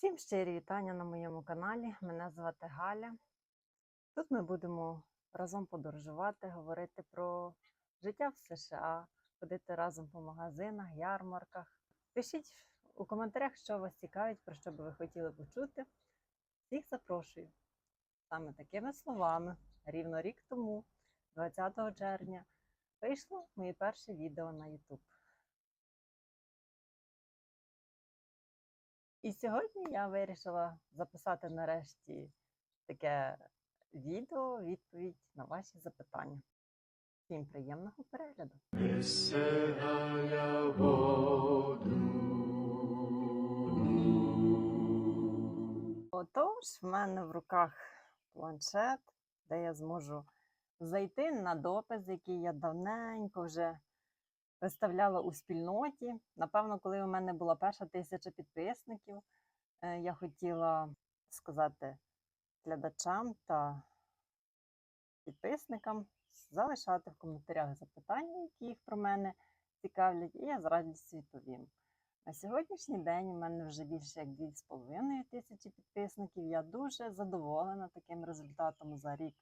Всім щирі вітання на моєму каналі. Мене звати Галя. Тут ми будемо разом подорожувати, говорити про життя в США, ходити разом по магазинах, ярмарках. Пишіть у коментарях, що вас цікавить, про що би ви хотіли почути. Всіх запрошую. Саме такими словами, рівно рік тому, 20 червня, вийшло моє перше відео на YouTube. І сьогодні я вирішила записати нарешті таке відео, відповідь на ваші запитання. Всім приємного перегляду! Отож, в мене в руках планшет, де я зможу зайти на допис, який я давненько вже виставляла у спільноті. Напевно, коли у мене була перша тисяча підписників, е, я хотіла сказати глядачам та підписникам залишати в коментарях запитання, які їх про мене цікавлять, і я з радістю відповім. На сьогоднішній день у мене вже більше як 2,5 тисячі підписників. Я дуже задоволена таким результатом за рік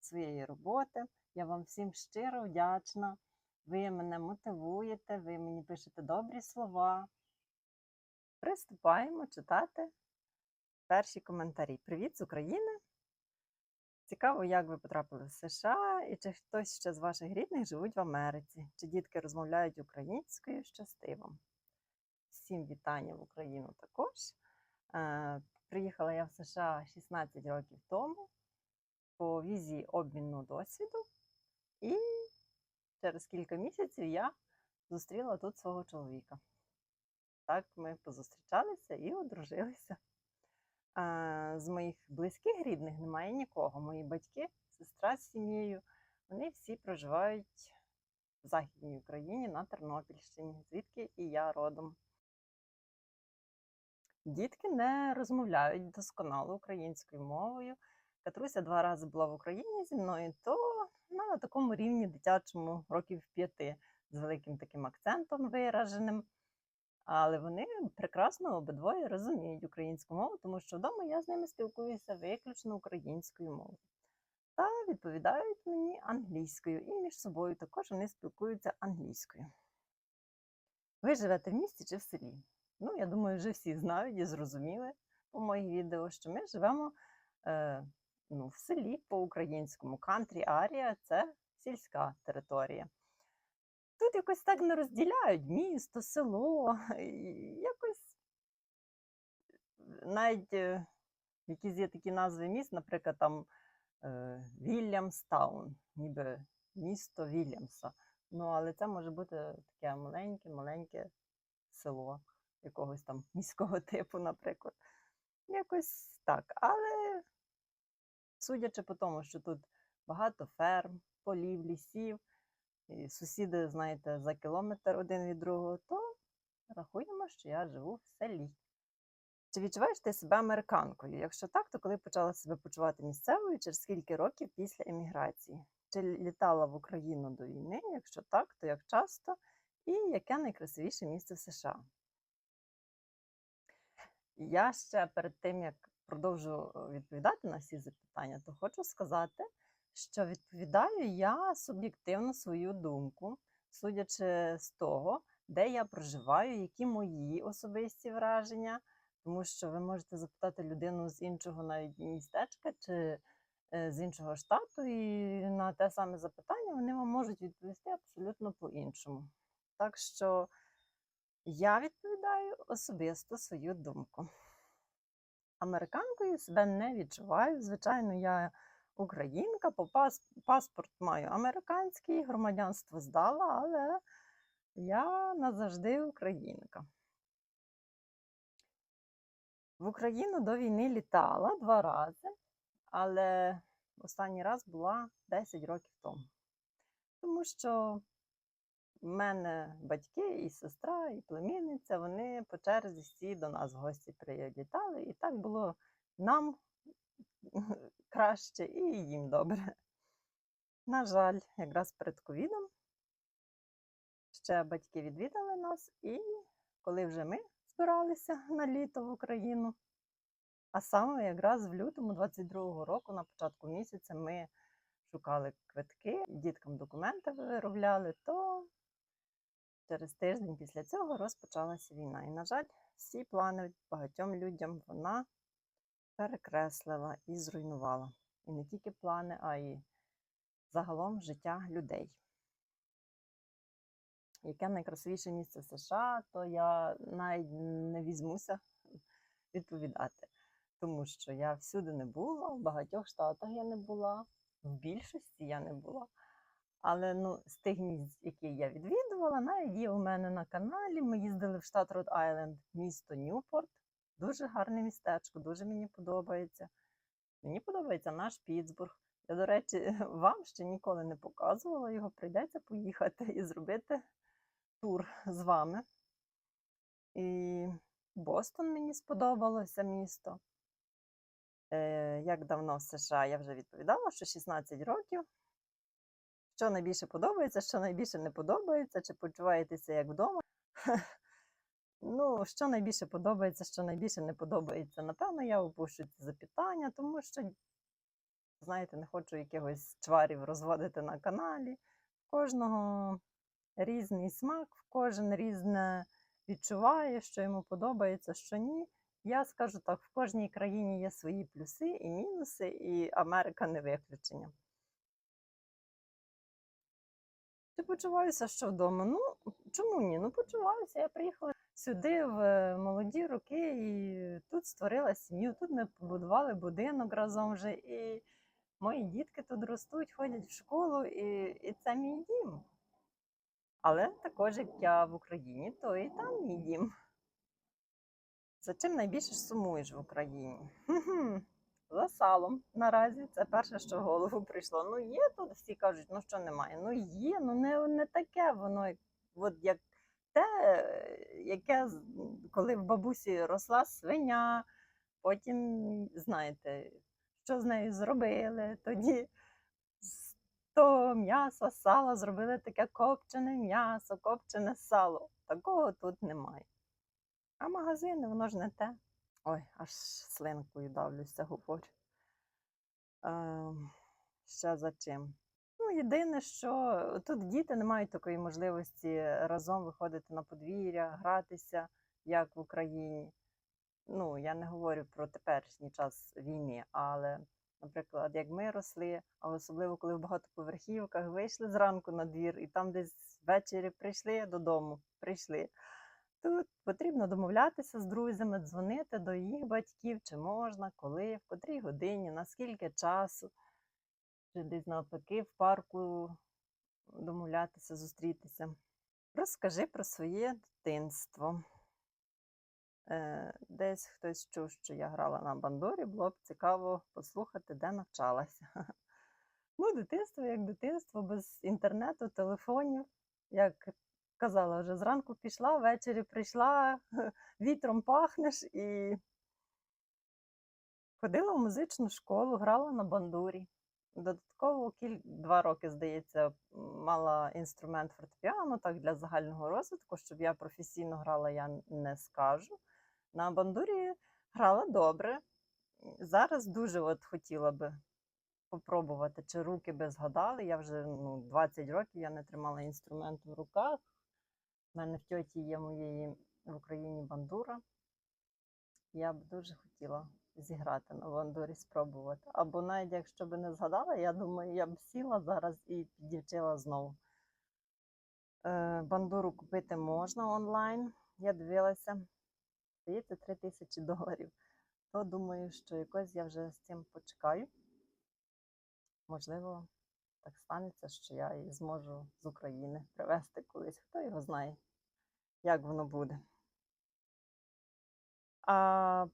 своєї роботи. Я вам всім щиро вдячна. Ви мене мотивуєте, ви мені пишете добрі слова. Приступаємо читати перші коментарі. Привіт з України! Цікаво, як ви потрапили в США і чи хтось ще з ваших рідних живуть в Америці, чи дітки розмовляють українською щасти вам. Всім вітання в Україну також. Е, Приїхала я в США 16 років тому по візі обміну досвіду, і через кілька місяців я зустріла тут свого чоловіка. Так ми позустрічалися і одружилися. А, з моїх близьких рідних немає нікого. Мої батьки, сестра з сім'єю, вони всі проживають в Західній Україні на Тернопільщині, звідки і я родом. Дітки не розмовляють досконало українською мовою. Катруся два рази була в Україні зі мною, то на такому рівні дитячому років п'яти з великим таким акцентом вираженим. Але вони прекрасно обидвоє розуміють українську мову, тому що вдома я з ними спілкуюся виключно українською мовою. Та відповідають мені англійською, і між собою також вони спілкуються англійською. Ви живете в місті чи в селі? Ну, я думаю, вже всі знають і зрозуміли по моїх відео, що ми живемо е, ну, в селі по-українському. Кантрі Арія це сільська територія. Тут якось так не розділяють місто, село, якось навіть е, якісь є такі назви міст, наприклад, там е, Вільямстаун, ніби місто Вільямса. Ну, але це може бути таке маленьке, маленьке село якогось там міського типу, наприклад. Якось так. Але судячи по тому, що тут багато ферм, полів, лісів, і сусіди, знаєте, за кілометр один від другого, то рахуємо, що я живу в селі. Чи відчуваєш ти себе американкою? Якщо так, то коли почала себе почувати місцевою, через скільки років після еміграції? Чи літала в Україну до війни? Якщо так, то як часто? І яке найкрасивіше місце в США? Я ще перед тим, як продовжу е, відповідати на всі запитання, то хочу сказати, що відповідаю я суб'єктивно свою думку, судячи з того, де я проживаю, які мої особисті враження, тому що ви можете запитати людину з іншого навіть містечка чи е, з іншого штату, і на те саме запитання вони вам можуть відповісти абсолютно по-іншому. Так що я відповідаю особисто свою думку. Американкою себе не відчуваю. Звичайно, я українка, по пас- паспорт маю американський, громадянство здала, але я назавжди українка. В Україну до війни літала два рази, але останній раз була 10 років тому. Тому що в мене батьки і сестра, і племінниця, вони по черзі всі до нас в гості прилітали, і так було нам краще і їм добре. На жаль, якраз перед ковідом ще батьки відвідали нас, і коли вже ми збиралися на літо в Україну, А саме якраз в лютому 22-го року, на початку місяця, ми шукали квитки, діткам документи виробляли, то через тиждень після цього розпочалася війна. І, на жаль, всі плани багатьом людям вона перекреслила і зруйнувала. І не тільки плани, а й загалом життя людей. Яке найкрасивіше місце США, то я навіть не візьмуся відповідати, тому що я всюди не була, в багатьох штатах я не була, в більшості я не була. Але ну, з тих місць, які я відвідувала, навіть є у мене на каналі. Ми їздили в штат Род Айленд, місто Ньюпорт. Дуже гарне містечко, дуже мені подобається. Мені подобається наш Пітсбург. Я, до речі, вам ще ніколи не показувала його. Прийдеться поїхати і зробити тур з вами. І Бостон мені сподобалося місто. Е, як давно в США я вже відповідала, що 16 років. Що найбільше подобається, що найбільше не подобається, чи почуваєтеся як вдома. Ну, що найбільше подобається, що найбільше не подобається. Напевно, я опущу ці запитання, тому що, знаєте, не хочу якихось чварів розводити на каналі. Кожного різний смак, кожен різне відчуває, що йому подобається, що ні. Я скажу так: в кожній країні є свої плюси і мінуси, і Америка не виключення. Чи почуваюся, що вдома? Ну, чому ні? Ну, почуваюся. Я приїхала сюди в е, молоді роки і тут створила сім'ю. Тут ми побудували будинок разом вже. І мої дітки тут ростуть, ходять в школу, і, і це мій дім. Але також, як я в Україні, то і там мій дім. За чим найбільше сумуєш в Україні? Хм-хм. За салом наразі це перше, що в голову прийшло. Ну є тут, всі кажуть, ну що немає. Ну є, ну не, не таке воно, от як те, яке коли в бабусі росла свиня, потім, знаєте, що з нею зробили, тоді з того м'яса, сала зробили таке копчене м'ясо, копчене сало. Такого тут немає. А магазини, воно ж не те. Ой, аж слинкою давлюся, говорю. Ем, ще за чим? Ну, єдине, що тут діти не мають такої можливості разом виходити на подвір'я, гратися, як в Україні. Ну, я не говорю про теперішній час війни, але, наприклад, як ми росли, а особливо коли в багатоповерхівках вийшли зранку на двір і там десь ввечері прийшли додому, прийшли. Тут потрібно домовлятися з друзями, дзвонити до їх батьків, чи можна, коли, в котрій годині, на скільки часу, чи десь навпаки в парку домовлятися, зустрітися. Розкажи про своє дитинство. Е, Десь хтось чув, що я грала на бандурі, було б цікаво послухати, де навчалася. Ну, дитинство як дитинство, без інтернету, телефонів. Як казала, вже зранку пішла, ввечері прийшла, вітром пахнеш і ходила в музичну школу, грала на бандурі. Додатково кіль... два роки, здається, мала інструмент фортепіано, так для загального розвитку, щоб я професійно грала, я не скажу. На бандурі грала добре. Зараз дуже от хотіла би попробувати, чи руки би згадали. Я вже ну, 20 років я не тримала інструмент в руках. У мене в тьоті є моєї в Україні бандура. Я б дуже хотіла зіграти на бандурі, спробувати. Або навіть якщо б не згадала, я думаю, я б сіла зараз і підівчила знову. Е, бандуру купити можна онлайн. Я дивилася, здається, 3 тисячі доларів. То думаю, що якось я вже з цим почекаю. Можливо, так станеться, що я її зможу з України привезти колись. Хто його знає, як воно буде. А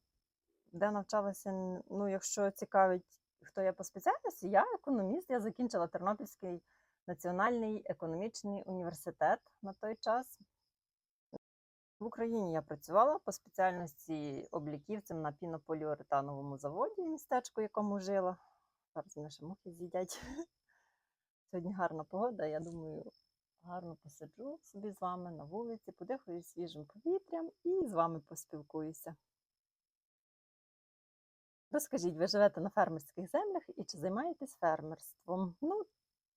де навчалася, ну, якщо цікавить, хто я по спеціальності, я економіст, я закінчила Тернопільський національний економічний університет на той час. В Україні я працювала по спеціальності обліківцем на пінополіуретановому заводі, містечку, в якому жила. Зараз мене ще мухи з'їдять. Сьогодні гарна погода, я думаю, гарно посиджу собі з вами на вулиці, подихаю свіжим повітрям і з вами поспілкуюся. Розкажіть, ви живете на фермерських землях і чи займаєтесь фермерством? Ну,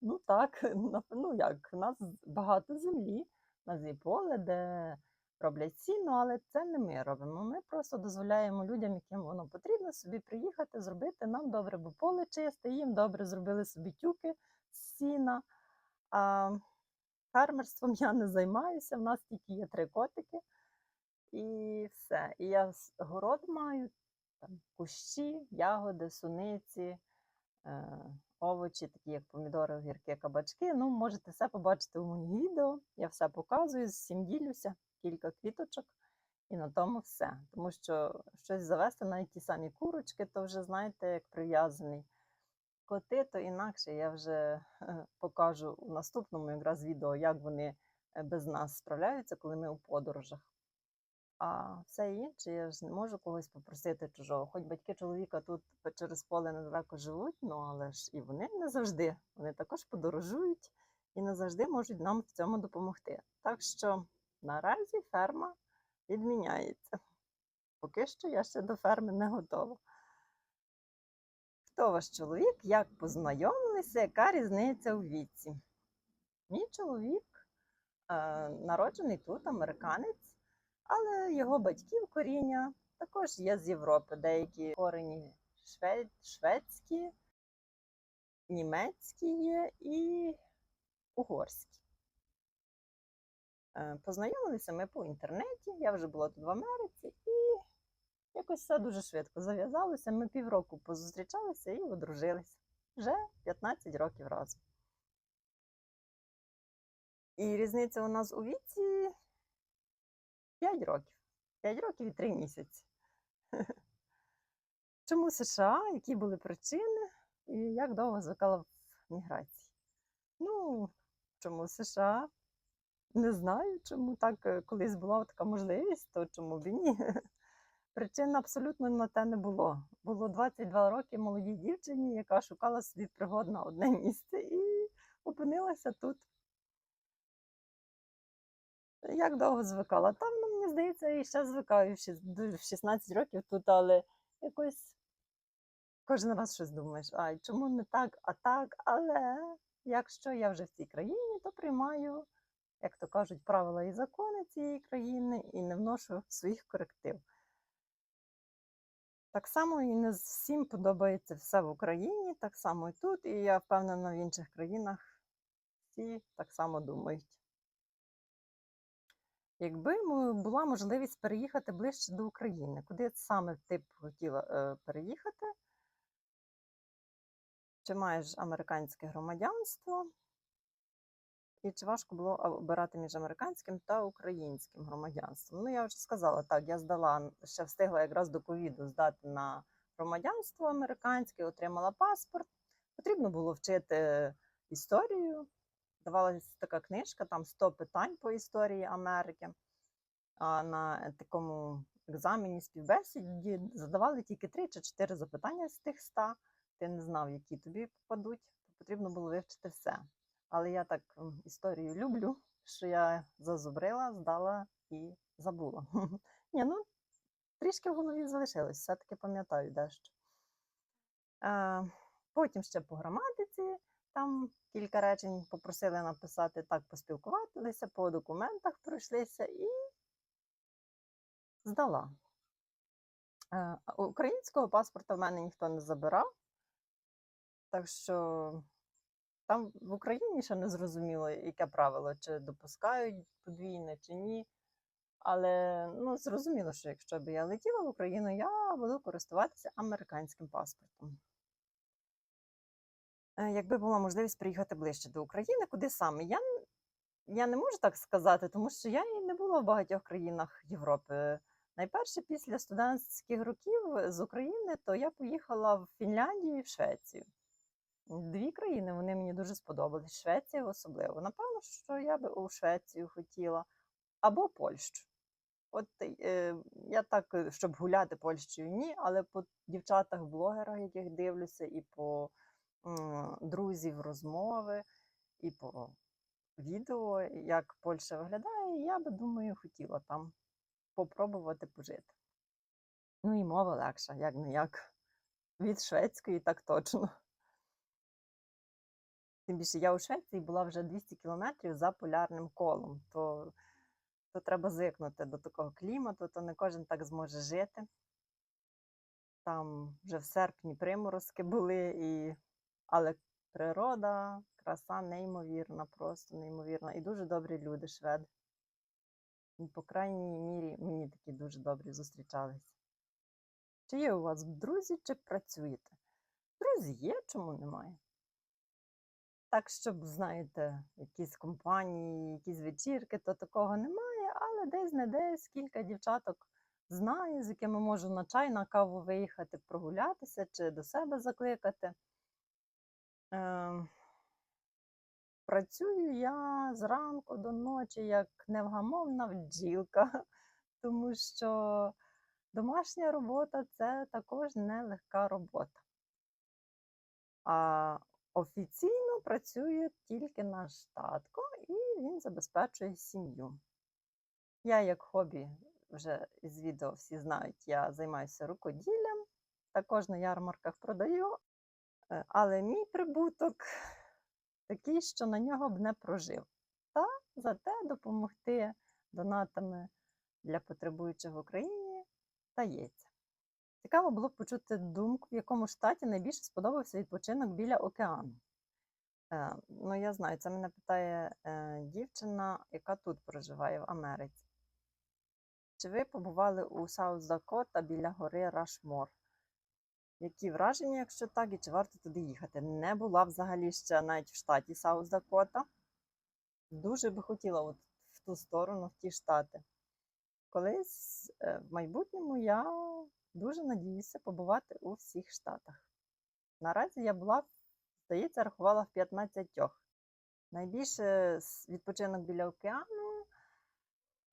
ну так, ну як, у нас багато землі, у нас є поле, де роблять сіно, але це не ми робимо. Ми просто дозволяємо людям, яким воно потрібно, собі приїхати, зробити нам добре, бо поле чисте, їм добре зробили собі тюки з сіна. А фермерством я не займаюся, в нас тільки є три котики. І все. І я город маю, там кущі, ягоди, суниці, е, овочі, такі як помідори, огірки, кабачки. Ну, можете все побачити у моїх відео. Я все показую, з всім ділюся, кілька квіточок, і на тому все. Тому що щось завести, навіть ті самі курочки, то вже знаєте, як прив'язаний. Коти, то інакше я вже е, покажу у наступному якраз відео, як вони е, без нас справляються, коли ми у подорожах. А все інше я ж не можу когось попросити чужого. Хоч батьки чоловіка тут через поле недалеко живуть, ну але ж і вони не завжди. Вони також подорожують і не завжди можуть нам в цьому допомогти. Так що наразі ферма відміняється. Поки що я ще до ферми не готова. Хто ваш чоловік? Як познайомилися? Яка різниця у віці? Мій чоловік е, народжений тут, американець, але його батьків коріння також є з Європи. Деякі корені швед, шведські, німецькі є і угорські. Е, Познайомилися ми по інтернеті. Я вже була тут в Америці, і якось все дуже швидко зав'язалося. Ми півроку позустрічалися і одружилися. Вже 15 років разом. І різниця у нас у віці 5 років. 5 років і 3 місяці. Чому США? Які були причини? І як довго звикала в міграції? Ну, чому США? Не знаю, чому так е, колись була така можливість, то чому б і ні. Причин абсолютно на те не було. Було 22 роки молодій дівчині, яка шукала собі пригод на одне місце і опинилася тут. Як довго звикала? Там, ну, мені здається, і ще звикаю в шіс- дуже в 16 років тут, але якось кожен раз щось думаєш, ай, чому не так, а так. Але якщо я вже в цій країні, то приймаю, як то кажуть, правила і закони цієї країни і не вношу своїх коректив. Так само і не всім подобається все в Україні, так само і тут, і я впевнена, в інших країнах всі так само думають. Якби була можливість переїхати ближче до України, куди саме ти б хотіла е, переїхати? Чи маєш американське громадянство? І чи важко було обирати між американським та українським громадянством? Ну, я вже сказала, так, я здала, ще встигла якраз до ковіду здати на громадянство американське, отримала паспорт. Потрібно було вчити історію. Давалася така книжка, там 100 питань по історії Америки. А на такому екзамені співбесіді задавали тільки 3 чи 4 запитання з тих 100. Ти не знав, які тобі попадуть, потрібно було вивчити все. Але я так історію люблю, що я зазубрила, здала і забула. Ні, ну трішки в голові залишилось, все-таки пам'ятаю дещо. Потім ще по граматиці, там кілька речень попросили написати, так поспілкуватися, по документах пройшлися і здала. Е, Українського паспорта в мене ніхто не забирав, так що там в Україні ще не зрозуміло, яке правило, чи допускають подвійне, чи ні. Але ну, зрозуміло, що якщо б я летіла в Україну, я буду користуватися американським паспортом. Е, Якби була можливість приїхати ближче до України, куди саме? Я, я не можу так сказати, тому що я і не була в багатьох країнах Європи. Найперше, після студентських років з України, то я поїхала в Фінляндію і в Швецію. Дві країни вони мені дуже сподобались. Швеція особливо. Напевно, що я би у Швецію хотіла або Польщу. От е, я так, е, щоб гуляти Польщею, ні, але по дівчатах-блогерах, яких дивлюся, і по м, друзів розмови, і по відео, як Польща виглядає, я би думаю, хотіла там попробувати пожити. Ну і мова легша, як не як. від шведської, так точно. Тим більше я у Швеції була вже 200 кілометрів за полярним колом, то, то треба звикнути до такого клімату, то не кожен так зможе жити. Там вже в серпні приморозки були, і... але природа, краса неймовірна, просто неймовірна. І дуже добрі люди, шведи. Ну, По крайній мірі, мені такі дуже добрі зустрічалися. Чи є у вас друзі, чи працюєте? Друзі є, чому немає? Так, щоб, знаєте, якісь компанії, якісь вечірки, то такого немає, але десь не десь кілька дівчаток знаю, з якими можу на чай, на каву виїхати, прогулятися чи до себе закликати. Ем, Працюю я зранку до ночі як невгамовна бджілка, тому що домашня робота це також нелегка робота. А офіційно працює тільки наш татко, і він забезпечує сім'ю. Я, як хобі, вже із відео всі знають, я займаюся рукоділлям, також на ярмарках продаю, е, але мій прибуток такий, що на нього б не прожив. Та зате допомогти донатами для потребуючих в Україні стається. Цікаво було б почути думку, в якому штаті найбільше сподобався відпочинок біля океану. Е, ну, я знаю, це мене питає е, дівчина, яка тут проживає в Америці. Чи ви побували у Саус Дакота біля гори Рашмор? Які враження, якщо так, і чи варто туди їхати? Не була взагалі ще навіть в штаті Саус Дакота. Дуже би хотіла от в ту сторону, в ті штати. Колись е, в майбутньому я дуже надіюся побувати у всіх штатах. Наразі я була, здається, рахувала в 15. Найбільше відпочинок біля океану.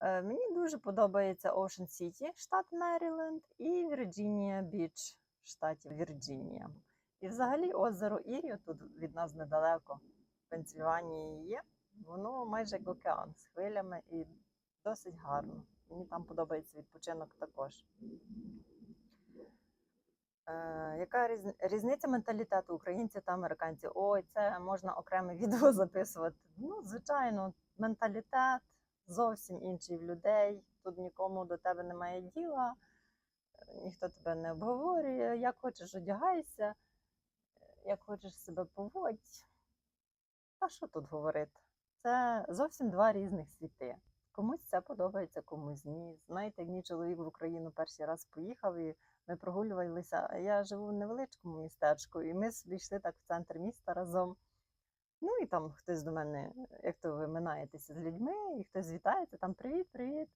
Е, Мені дуже подобається Ocean City, штат Меріленд, і Вірджинія Біч, штаті Вірджинія. І взагалі озеро Іріо тут від нас недалеко, в Пенсільванії є. Воно майже як океан з хвилями і досить гарно. Мені там подобається відпочинок також. Е, яка різниця менталітету українців та американців? Ой, це можна окреме відео записувати. Ну, звичайно, менталітет зовсім інший в людей. Тут нікому до тебе немає діла, ніхто тебе не обговорює. Як хочеш, одягайся, як хочеш себе поводь. Та що тут говорити? Це зовсім два різних світи. Комусь це подобається, комусь ні. Знаєте, мій чоловік в Україну перший раз поїхав і ми прогулювалися. Я живу в невеличкому містечку, і ми собі йшли так в центр міста разом. Ну і там хтось до мене, як то ви минаєтеся з людьми, і хтось вітається, там привіт, привіт.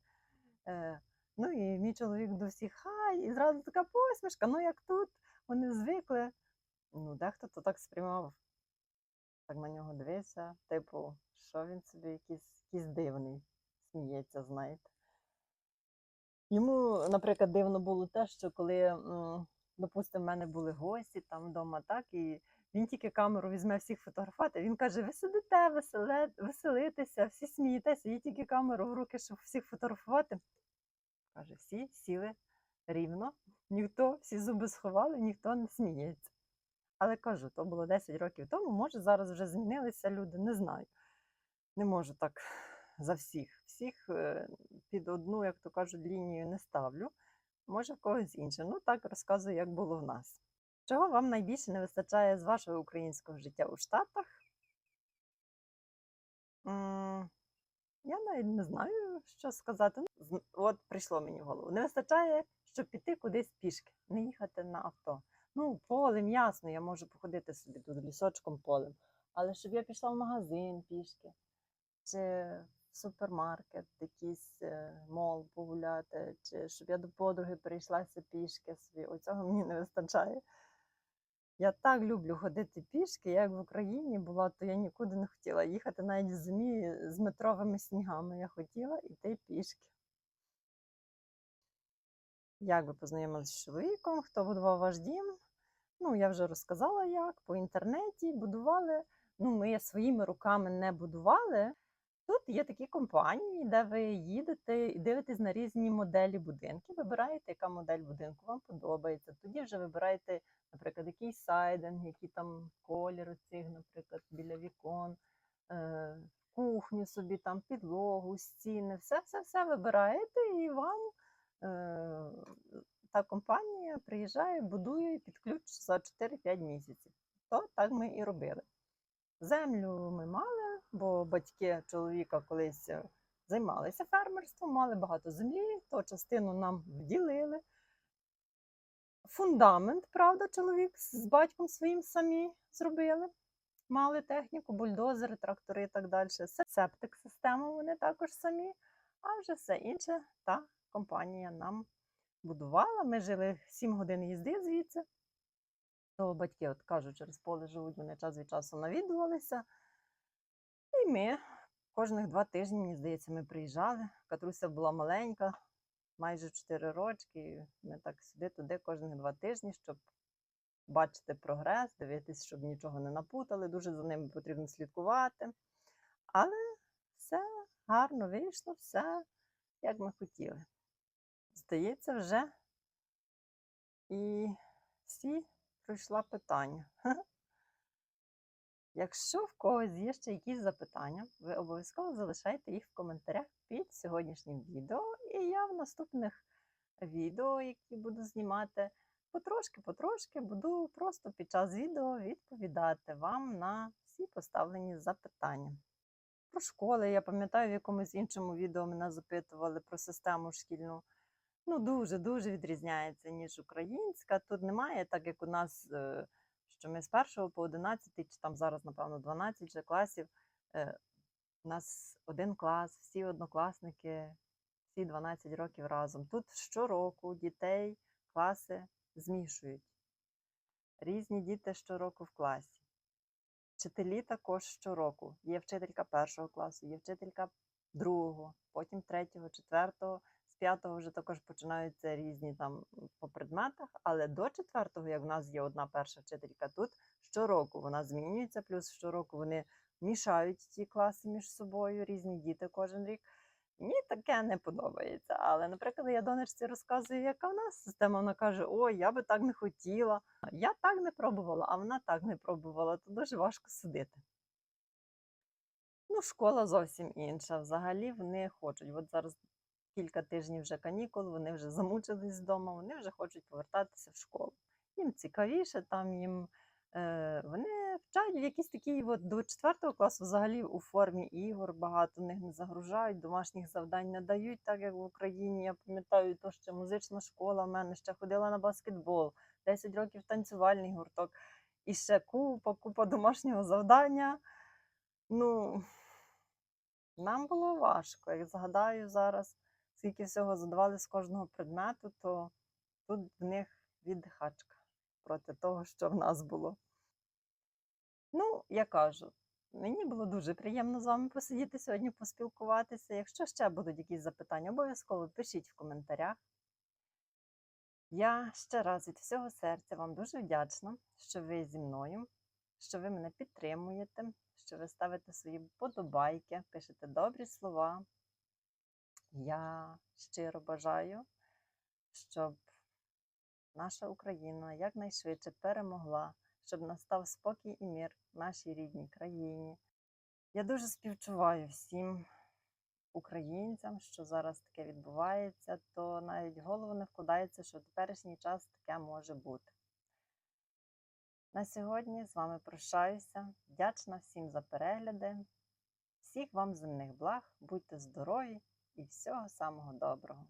Е, ну і мій чоловік до всіх хай, і зразу така посмішка, ну як тут, вони звикли. Ну, дехто то так сприймав, так на нього дивився, типу, що він собі якийсь, якийсь дивний, сміється, знаєте. Йому, наприклад, дивно було те, що коли, допустимо, в мене були гості там вдома, так, і він тільки камеру візьме всіх фотографувати. Він каже: ви сидите, веселитеся, всі смієтеся, є тільки камеру в руки, щоб всіх фотографувати. Каже, всі сіли рівно, ніхто, всі зуби сховали, ніхто не сміється. Але кажу, то було 10 років тому, може, зараз вже змінилися люди, не знаю. Не можу так за всіх. Всіх е, під одну, як то кажуть, лінію не ставлю. Може, в когось інше. Ну так розказую, як було в нас. Чого вам найбільше не вистачає з вашого українського життя у Штатах? Я навіть не знаю, що сказати. Ну, От прийшло мені в голову. Не вистачає, щоб піти кудись пішки, не їхати на авто. Ну, полем, ясно, я можу походити собі тут лісочком полем. Але щоб я пішла в магазин пішки, чи супермаркет, якийсь е, мол погуляти, чи щоб я до подруги прийшлася пішки собі. Оцього мені не вистачає. Я так люблю ходити пішки. Я як в Україні була, то я нікуди не хотіла їхати навіть в зимі з метровими снігами. Я хотіла йти пішки. Як ви познайомилися з чоловіком? Хто будував ваш дім? Ну, я вже розказала як. По інтернеті будували. Ну, ми своїми руками не будували. Тут є такі компанії, де ви їдете і дивитесь на різні моделі будинків, вибираєте, яка модель будинку вам подобається. Тоді вже вибираєте, наприклад, який сайдинг, який там колір оцих, наприклад, біля вікон, е, кухню собі, там підлогу, стіни, все, все, все вибираєте, і вам е, та компанія приїжджає, будує під ключ за 4-5 місяців. То так ми і робили. Землю ми мали, бо батьки чоловіка колись е, займалися фермерством, мали багато землі, то частину нам вділили. Фундамент, правда, чоловік з батьком своїм самі зробили. Мали техніку, бульдозери, трактори і так далі. Септик систему вони також самі, а вже все інше та компанія нам будувала. Ми жили 7 годин їзди звідси. То батьки, от кажуть, через поле живуть, вони час від часу навідувалися. І ми кожних два тижні, мені здається, ми приїжджали. Катруся була маленька, майже 4 рочки. Ми так сюди туди кожних два тижні, щоб бачити прогрес, дивитися, щоб нічого не напутали. Дуже за ними потрібно слідкувати. Але все гарно вийшло, все як ми хотіли. Здається, вже і всі пройшла питання. Якщо в когось є ще якісь запитання, ви обов'язково залишайте їх в коментарях під сьогоднішнім відео, і я в наступних відео, які буду знімати, потрошки-потрошки буду просто під час відео відповідати вам на всі поставлені запитання. Про школи, я пам'ятаю, в якомусь іншому відео мене запитували про систему шкільну. Ну, дуже-дуже відрізняється, ніж українська. Тут немає, так як у нас, е, що ми з 1 по 11, чи там зараз, напевно, 12 вже класів. е, У нас один клас, всі однокласники, всі 12 років разом. Тут щороку дітей класи змішують. Різні діти щороку в класі. Вчителі також щороку. Є вчителька першого класу, є вчителька другого, потім третього, четвертого. П'ятого вже також починаються різні там по предметах, але до четвертого, як в нас є одна перша вчителька тут, щороку вона змінюється, плюс щороку вони мішають ті класи між собою, різні діти кожен рік. Мені таке не подобається. Але, наприклад, я донечці розказую, яка в нас система. Вона каже: Ой, я би так не хотіла. Я так не пробувала, а вона так не пробувала. То дуже важко судити. Ну, школа зовсім інша. Взагалі вони хочуть. От зараз кілька тижнів вже канікул, вони вже замучились вдома, вони вже хочуть повертатися в школу. Їм цікавіше, там їм е, вони вчать в якісь такі, от до 4 класу взагалі у формі ігор багато них не загружають, домашніх завдань не дають, так як в Україні. Я пам'ятаю, то ще музична школа в мене ще ходила на баскетбол, 10 років танцювальний гурток, і ще купа, купа домашнього завдання. Ну, нам було важко. Як згадаю зараз, скільки всього задавали з кожного предмету, то тут в них віддихачка проти того, що в нас було. Ну, я кажу, мені було дуже приємно з вами посидіти сьогодні, поспілкуватися. Якщо ще будуть якісь запитання, обов'язково пишіть в коментарях. Я ще раз від всього серця вам дуже вдячна, що ви зі мною, що ви мене підтримуєте, що ви ставите свої вподобайки, пишете добрі слова. Я щиро бажаю, щоб наша Україна якнайшвидше перемогла, щоб настав спокій і мир в нашій рідній країні. Я дуже співчуваю всім українцям, що зараз таке відбувається, то навіть голову не вкладається, що в теперішній час таке може бути. На сьогодні з вами прощаюся. Вдячна всім за перегляди. Всіх вам земних благ, будьте здорові і всього самого доброго.